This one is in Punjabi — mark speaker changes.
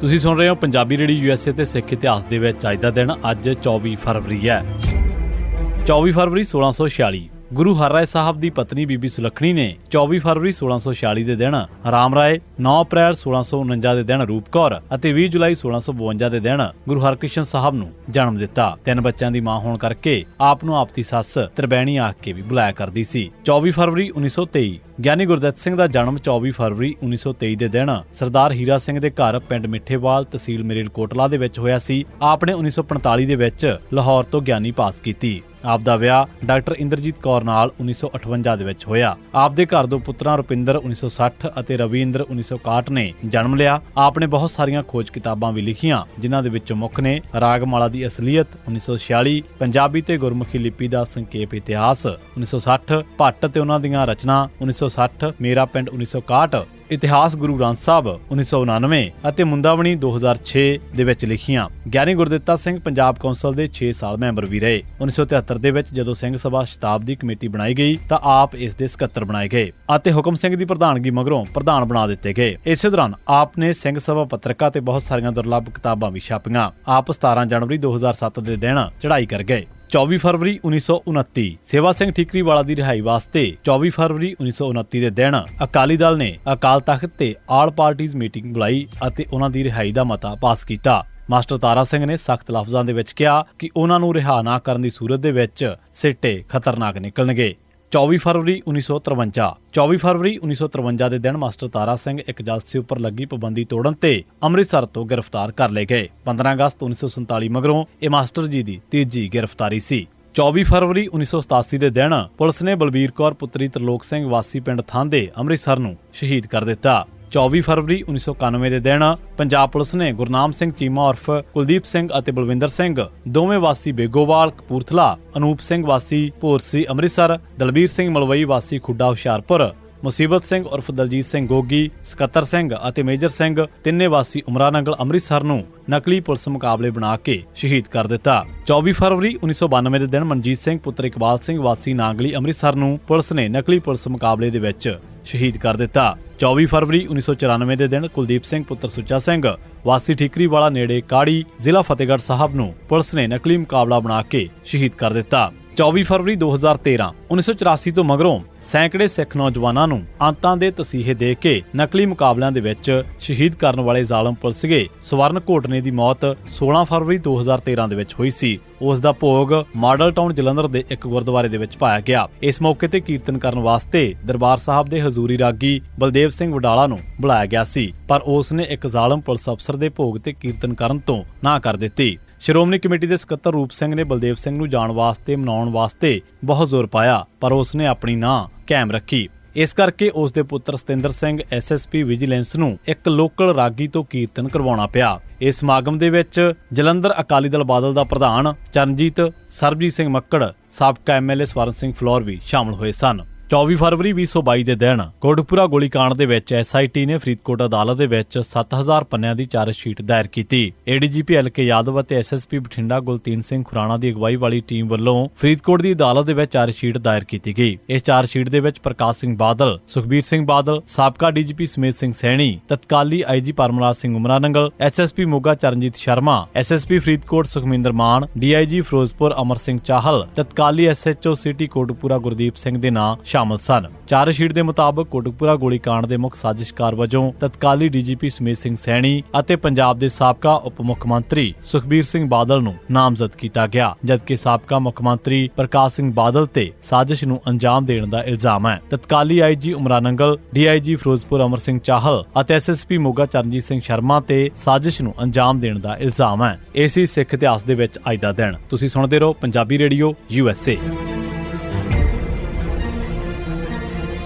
Speaker 1: ਤੁਸੀਂ ਸੁਣ ਰਹੇ ਹੋ ਪੰਜਾਬੀ ਰੇਡੀਓ ਯੂਐਸਏ ਤੇ ਸਿੱਖ ਇਤਿਹਾਸ ਦੇ ਵਿੱਚ ਅੱਜ ਦਾ ਦਿਨ, ਅੱਜ 24 ਫਰਵਰੀ ਹੈ। 24 ਫਰਵਰੀ 1646 ਗੁਰੂ ਹਰ ਰਾਏ ਸਾਹਿਬ ਦੀ ਪਤਨੀ ਬੀਬੀ ਸੁਲੱਖਣੀ ਨੇ 24 ਫਰਵਰੀ 1646 ਦੇ ਦਿਨ ਰਾਮ ਰਾਏ 9 ਅਪ੍ਰੈਲ 1649 ਦੇ ਦਿਨ ਰੂਪ ਕੌਰ ਅਤੇ 20 ਜੁਲਾਈ 1652 ਦੇ ਦਿਨ ਗੁਰੂ ਹਰਕ੍ਰਿਸ਼ਨ ਸਾਹਿਬ ਨੂੰ ਜਨਮ ਦਿੱਤਾ। ਤਿੰਨ ਬੱਚਿਆਂ ਦੀ ਮਾਂ ਹੋਣ ਕਰਕੇ ਆਪ ਨੂੰ ਆਪਦੀ ਸੱਸ ਤ੍ਰਿਬੈਣੀ ਆਖ ਕੇ ਵੀ ਬੁਲਾਇਆ ਕਰਦੀ ਸੀ। 24 ਫਰਵਰੀ 1923 ਗਿਆਨੀ ਗੁਰਦੱਤ ਸਿੰਘ ਦਾ ਜਨਮ 24 ਫਰਵਰੀ 1923 ਦੇ ਦਿਨ ਸਰਦਾਰ ਹੀਰਾ ਸਿੰਘ ਦੇ ਘਰ ਪਿੰਡ ਮਿੱਠੇਵਾਲ ਤਹਿਸੀਲ ਮਰੇਲਕੋਟਲਾ ਦੇ ਵਿੱਚ ਹੋਇਆ ਸੀ। ਆਪ ਨੇ 1945 ਦੇ ਵਿੱਚ ਲਾਹੌਰ ਤੋਂ ਗਿਆਨੀ ਪਾਸ ਕੀਤੀ। ਆਪ ਦਾ ਵਿਆਹ ਡਾਕਟਰ ਇੰਦਰਜੀਤ ਕੌਰ ਨਾਲ 1958 ਦੇ ਵਿੱਚ ਹੋਇਆ। ਆਪ ਦੇ ਘਰ ਦੋ ਪੁੱਤਰਾਂ ਰੁਪਿੰਦਰ 1960 ਅਤੇ ਰਵਿੰਦਰ 1961 ਨੇ ਜਨਮ ਲਿਆ। ਆਪ ਨੇ ਬਹੁਤ ਸਾਰੀਆਂ ਖੋਜ ਕਿਤਾਬਾਂ ਵੀ ਲਿਖੀਆਂ, ਜਿਨ੍ਹਾਂ ਦੇ ਵਿੱਚੋਂ ਮੁੱਖ ਨੇ ਰਾਗਮਾਲਾ ਦੀ ਅਸਲੀਅਤ 1946 ਪੰਜਾਬੀ ਤੇ ਗੁਰਮੁਖੀ ਲਿਪੀ ਦਾ ਸੰਖੇਪ ਇਤਿਹਾਸ 1960 ਭੱਟ ਤੇ ਉਹਨਾਂ ਦੀਆਂ ਰਚਨਾ 1960 ਮੇਰਾ ਪਿੰਡ 1961 ਇਤਿਹਾਸ ਗੁਰੂ ਗ੍ਰੰਥ ਸਾਹਿਬ 1999 ਅਤੇ ਮੁੰਦਾਵਣੀ 2006 ਦੇ ਵਿੱਚ ਲਿਖੀਆਂ। ਗਿਆਨੀ ਗੁਰਦਿੱਤਾ ਸਿੰਘ ਪੰਜਾਬ ਕੌਂਸਲ ਦੇ 6 ਸਾਲ ਮੈਂਬਰ ਵੀ ਰਹੇ। 1973 ਦੇ ਵਿੱਚ ਜਦੋਂ ਸਿੰਘ ਸਭਾ ਸ਼ਤਾਬਦੀ ਕਮੇਟੀ ਬਣਾਈ ਗਈ, ਤਾਂ ਆਪ ਇਸ ਦੇ ਸਕੱਤਰ ਬਣਾਏ ਗਏ ਅਤੇ ਹੁਕਮ ਸਿੰਘ ਦੀ ਪ੍ਰਧਾਨਗੀ ਮਗਰੋਂ ਪ੍ਰਧਾਨ ਬਣਾ ਦਿੱਤੇ ਗਏ। ਇਸੇ ਦੌਰਾਨ ਆਪ ਨੇ ਸਿੰਘ ਸਭਾ ਪੱਤਰਿਕਾ ਤੇ ਬਹੁਤ ਸਾਰੀਆਂ ਦੁਰਲੱਭ ਕਿਤਾਬਾਂ ਵੀ ਛਾਪੀਆਂ। ਆਪ 17 ਜਨਵਰੀ 2007 ਦੇ ਦਿਨ ਚੜ੍ਹਾਈ ਕਰ ਗਏ। 24 ਫਰਵਰੀ 1929 ਸੇਵਾ ਸਿੰਘ ਠੀਕਰੀਵਾਲਾ ਦੀ ਰਿਹਾਈ ਵਾਸਤੇ 24 ਫਰਵਰੀ 1929 ਦੇ ਦਿਨ ਅਕਾਲੀ ਦਲ ਨੇ ਅਕਾਲ ਤਖਤ ਤੇ ਆਲ ਪਾਰਟੀਜ਼ ਮੀਟਿੰਗ ਬੁਲਾਈ ਅਤੇ ਉਹਨਾਂ ਦੀ ਰਿਹਾਈ ਦਾ ਮਤਾ ਪਾਸ ਕੀਤਾ ਮਾਸਟਰ ਤਾਰਾ ਸਿੰਘ ਨੇ ਸਖਤ ਲਫ਼ਜ਼ਾਂ ਦੇ ਵਿੱਚ ਕਿਹਾ ਕਿ ਉਹਨਾਂ ਨੂੰ ਰਿਹਾ ਨਾ ਕਰਨ ਦੀ ਸੂਰਤ ਦੇ ਵਿੱਚ ਸਿੱਟੇ ਖਤਰਨਾਕ ਨਿਕਲਣਗੇ 24 ਫਰਵਰੀ 1953 24 ਫਰਵਰੀ 1953 ਦੇ ਦਿਨ ਮਾਸਟਰ ਤਾਰਾ ਸਿੰਘ ਇੱਕ ਜਲਸੇ ਉੱਪਰ ਲੱਗੀ ਪਾਬੰਦੀ ਤੋੜਨ ਤੇ ਅੰਮ੍ਰਿਤਸਰ ਤੋਂ ਗ੍ਰਿਫਤਾਰ ਕਰ ਲਏ ਗਏ। 15 ਅਗਸਤ 1947 ਮਗਰੋਂ ਇਹ ਮਾਸਟਰ ਜੀ ਦੀ ਤੀਜੀ ਗ੍ਰਿਫਤਾਰੀ ਸੀ। 24 ਫਰਵਰੀ 1987 ਦੇ ਦਿਨ ਪੁਲਿਸ ਨੇ ਬਲਬੀਰ ਕੌਰ ਪੁੱਤਰੀ ਤਰਲੋਕ ਸਿੰਘ ਵਾਸੀ ਪਿੰਡ ਥਾਂਦੇ ਅੰਮ੍ਰਿਤਸਰ ਨੂੰ ਸ਼ਹੀਦ ਕਰ ਦਿੱਤਾ। 24 ਫਰਵਰੀ 1991 ਦੇ ਦਿਨ ਪੰਜਾਬ ਪੁਲਿਸ ਨੇ ਗੁਰਨਾਮ ਸਿੰਘ ਚੀਮਾ ਉਰਫ ਕੁਲਦੀਪ ਸਿੰਘ ਅਤੇ ਬਲਵਿੰਦਰ ਸਿੰਘ, ਦੋਵੇਂ ਵਾਸੀ ਬੇਗੋਵਾਲ, ਕਪੂਰਥਲਾ, ਅਨੂਪ ਸਿੰਘ ਵਾਸੀ ਭੋਰਸੀ, ਅੰਮ੍ਰਿਤਸਰ, ਦਲਬੀਰ ਸਿੰਘ ਮਲਵਈ ਵਾਸੀ ਖੁੱਡਾ, ਹੁਸ਼ਿਆਰਪੁਰ, ਮੁਸੀਬਤ ਸਿੰਘ ਉਰਫ ਦਲਜੀਤ ਸਿੰਘ ਗੋਗੀ, ਸਕੱਤਰ ਸਿੰਘ ਅਤੇ ਮੇਜਰ ਸਿੰਘ, ਤਿੰਨੇ ਵਾਸੀ ਉਮਰਾਨੰਗਲ, ਅੰਮ੍ਰਿਤਸਰ ਨੂੰ ਨਕਲੀ ਪੁਲਿਸ ਮੁਕਾਬਲੇ ਬਣਾ ਕੇ ਸ਼ਹੀਦ ਕਰ ਦਿੱਤਾ। 24 ਫਰਵਰੀ 1992 ਦੇ ਦਿਨ ਮਨਜੀਤ ਸਿੰਘ ਪੁੱਤਰ ਇਕਬਾਲ ਸਿੰਘ ਵਾਸੀ ਨਾਂਗਲੀ, ਅੰਮ੍ਰਿਤਸਰ ਨੂੰ ਪੁਲਿਸ ਨੇ ਨਕਲੀ ਪੁਲਿਸ ਮੁਕਾਬਲੇ ਦੇ ਵਿੱਚ ਸ਼ਹੀਦ ਕਰ ਦਿੱਤਾ। 24 ਫਰਵਰੀ 1994 ਦੇ ਦਿਨ ਕੁਲਦੀਪ ਸਿੰਘ ਪੁੱਤਰ ਸੁੱਚਾ ਸਿੰਘ, ਵਾਸੀ ਠੀਕਰੀ ਵਾਲਾ ਨੇੜੇ ਕਾੜੀ ਜ਼ਿਲ੍ਹਾ ਫਤਿਹਗੜ੍ਹ ਸਾਹਿਬ ਨੂੰ ਪੁਲਿਸ ਨੇ ਨਕਲੀ ਮੁਕਾਬਲਾ ਬਣਾ ਕੇ ਸ਼ਹੀਦ ਕਰ ਦਿੱਤਾ। 24 ਫਰਵਰੀ 2013 1984 ਤੋਂ ਮਗਰੋਂ ਸੈਂਕੜੇ ਸਿੱਖ ਨੌਜਵਾਨਾਂ ਨੂੰ ਅੰਤਾਂ ਦੇ ਤਸੀਹੇ ਦੇ ਕੇ ਨਕਲੀ ਮੁਕਾਬਲਿਆਂ ਦੇ ਵਿੱਚ ਸ਼ਹੀਦ ਕਰਨ ਵਾਲੇ ਜ਼ਾਲਮ ਪੁਲਿਸਗੇ ਸਵਰਨ ਘੋਟਨੇ ਦੀ ਮੌਤ 16 ਫਰਵਰੀ 2013 ਦੇ ਵਿੱਚ ਹੋਈ ਸੀ। ਉਸ ਦਾ ਭੋਗ ਮਾਡਲ ਟਾਊਨ ਜਲੰਧਰ ਦੇ ਇੱਕ ਗੁਰਦੁਆਰੇ ਦੇ ਵਿੱਚ ਪਾਇਆ ਗਿਆ। ਇਸ ਮੌਕੇ ਤੇ ਕੀਰਤਨ ਕਰਨ ਵਾਸਤੇ ਦਰਬਾਰ ਸਾਹਿਬ ਦੇ ਹਜ਼ੂਰੀ ਰਾਗੀ ਬਲਦੇਵ ਸਿੰਘ ਵਡਾਲਾ ਨੂੰ ਬੁਲਾਇਆ ਗਿਆ ਸੀ, ਪਰ ਉਸ ਨੇ ਇੱਕ ਜ਼ਾਲਮ ਪੁਲਿਸ ਅਫਸਰ ਦੇ ਭੋਗ ਤੇ ਕੀਰਤਨ ਕਰਨ ਤੋਂ ਨਾ ਕਰ ਦਿੱਤੀ। ਸ਼੍ਰੋਮਣੀ ਕਮੇਟੀ ਦੇ ਸਕੱਤਰ ਰੂਪ ਸਿੰਘ ਨੇ ਬਲਦੇਵ ਸਿੰਘ ਨੂੰ ਜਾਣ ਵਾਸਤੇ, ਮਨਾਉਣ ਵਾਸਤੇ ਬਹੁਤ ਜ਼ੋਰ ਪਾਇਆ, ਪਰ ਉਸ ਨੇ ਆਪਣੀ ਨਾਂ ਕਾਇਮ ਰੱਖੀ। ਇਸ ਕਰਕੇ ਉਸ ਦੇ ਪੁੱਤਰ ਸਤਿੰਦਰ ਸਿੰਘ ਐਸਐਸਪੀ ਵਿਜੀਲੈਂਸ ਨੂੰ ਇੱਕ ਲੋਕਲ ਰਾਗੀ ਤੋਂ ਕੀਰਤਨ ਕਰਵਾਉਣਾ ਪਿਆ। ਇਸ ਸਮਾਗਮ ਦੇ ਵਿੱਚ ਜਲੰਧਰ ਅਕਾਲੀ ਦਲ ਬਾਦਲ ਦਾ ਪ੍ਰਧਾਨ ਚਰਨਜੀਤ ਸਰਬਜੀਤ ਸਿੰਘ ਮੱਕੜ, ਸਾਬਕਾ ਐਮਐਲਏ ਸਵਰਨ ਸਿੰਘ ਫਲੋਰ ਵੀ ਸ਼ਾਮਲ ਹੋਏ ਸਨ। 24 ਫਰਵਰੀ 2022 ਦੇ ਦਿਨ ਕੋਟਪੁਰਾ ਗੋਲੀकांड ਦੇ ਵਿੱਚ ਐਸਆਈਟੀ ਨੇ ਫਰੀਦਕੋਟ ਅਦਾਲਤ ਦੇ ਵਿੱਚ 7000 ਪੰਨਿਆਂ ਦੀ ਚਾਰਜ ਸ਼ੀਟ ਦਾਇਰ ਕੀਤੀ। ਏਡੀਜੀਪੀ ਐਲਕੇ ਯਾਦਵ ਅਤੇ ਐਸਐਸਪੀ ਬਠਿੰਡਾ ਗੁਲਤੀਨ ਸਿੰਘ ਖੁਰਾਣਾ ਦੀ ਅਗਵਾਈ ਵਾਲੀ ਟੀਮ ਵੱਲੋਂ ਫਰੀਦਕੋਟ ਦੀ ਅਦਾਲਤ ਦੇ ਵਿੱਚ ਚਾਰਜ ਸ਼ੀਟ ਦਾਇਰ ਕੀਤੀ ਗਈ। ਇਸ ਚਾਰਜ ਸ਼ੀਟ ਦੇ ਵਿੱਚ ਪ੍ਰਕਾਸ਼ ਸਿੰਘ ਬਾਦਲ, ਸੁਖਬੀਰ ਸਿੰਘ ਬਾਦਲ, ਸਾਬਕਾ ਡੀਜੀਪੀ ਸੁਮੇਧ ਸਿੰਘ ਸੈਣੀ, ਤਤਕਾਲੀ IG Paramraj Singh Umranangal SSP Moga Charanjit Sharma SSP Faridkot Sukhminder Mann DIG Ferozepur Amar Singh Chahal, ਤਤਕਾਲੀ ਐਸਐਚਓ ਸਿਟੀ ਕੋਟਪੁਰਾ ਗੁਰਦੀਪ ਸਿੰਘ ਦੇ ਨਾਂ ਸ਼ਾਮਲ ਸਨ ਚਾਰਜ ਦੇ ਮੁਤਾਬਕ ਕੋਟਕਪੂਰਾ ਗੋਲੀकांड ਦੇ ਮੁੱਖ ਸਾਜ਼ਿਸ਼ਕਾਰ ਵਜੋਂ ਤਤਕਾਲੀ ਡੀਜੀਪੀ ਸੁਮੇਧ ਸਿੰਘ ਸੈਣੀ ਅਤੇ ਪੰਜਾਬ ਦੇ ਸਾਬਕਾ ਉਪ ਮੁੱਖ ਮੰਤਰੀ ਸੁਖਬੀਰ ਸਿੰਘ ਬਾਦਲ ਨੂੰ ਨਾਮਜ਼ਦ ਕੀਤਾ ਗਿਆ, ਜਦਕਿ ਸਾਬਕਾ ਮੁੱਖ ਮੰਤਰੀ ਪ੍ਰਕਾਸ਼ ਸਿੰਘ ਬਾਦਲ ਤੇ ਸਾਜ਼ਿਸ਼ ਨੂੰ ਅੰਜਾਮ ਦੇਣ ਦਾ ਇਲਜ਼ਾਮ ਹੈ। ਤਤਕਾਲੀ ਆਈਜੀ ਉਮਰਾਨੰਗਲ ਡੀਆਈਜੀ ਫਿਰੋਜ਼ਪੁਰ ਅਮਰ ਸਿੰਘ ਚਾਹਲ ਅਤੇ ਐਸਐਸਪੀ ਮੋਗਾ ਚਰਨਜੀਤ ਸਿੰਘ ਸ਼ਰਮਾ ਤੇ ਸਾਜ਼ਿਸ਼ ਨੂੰ ਅੰਜਾਮ ਦੇਣ ਦਾ ਇਲਜ਼ਾਮ ਹੈ। ਏਸੀ ਸਿੱਖ ਇਤਿਹਾਸ ਦੇ ਵਿੱਚ ਅੱਜ ਦਾ ਦਿਨ। ਤੁਸੀਂ ਸੁਣਦੇ ਰਹੋ ਪੰਜਾਬੀ ਰੇਡੀਓ ਯੂਐਸਏ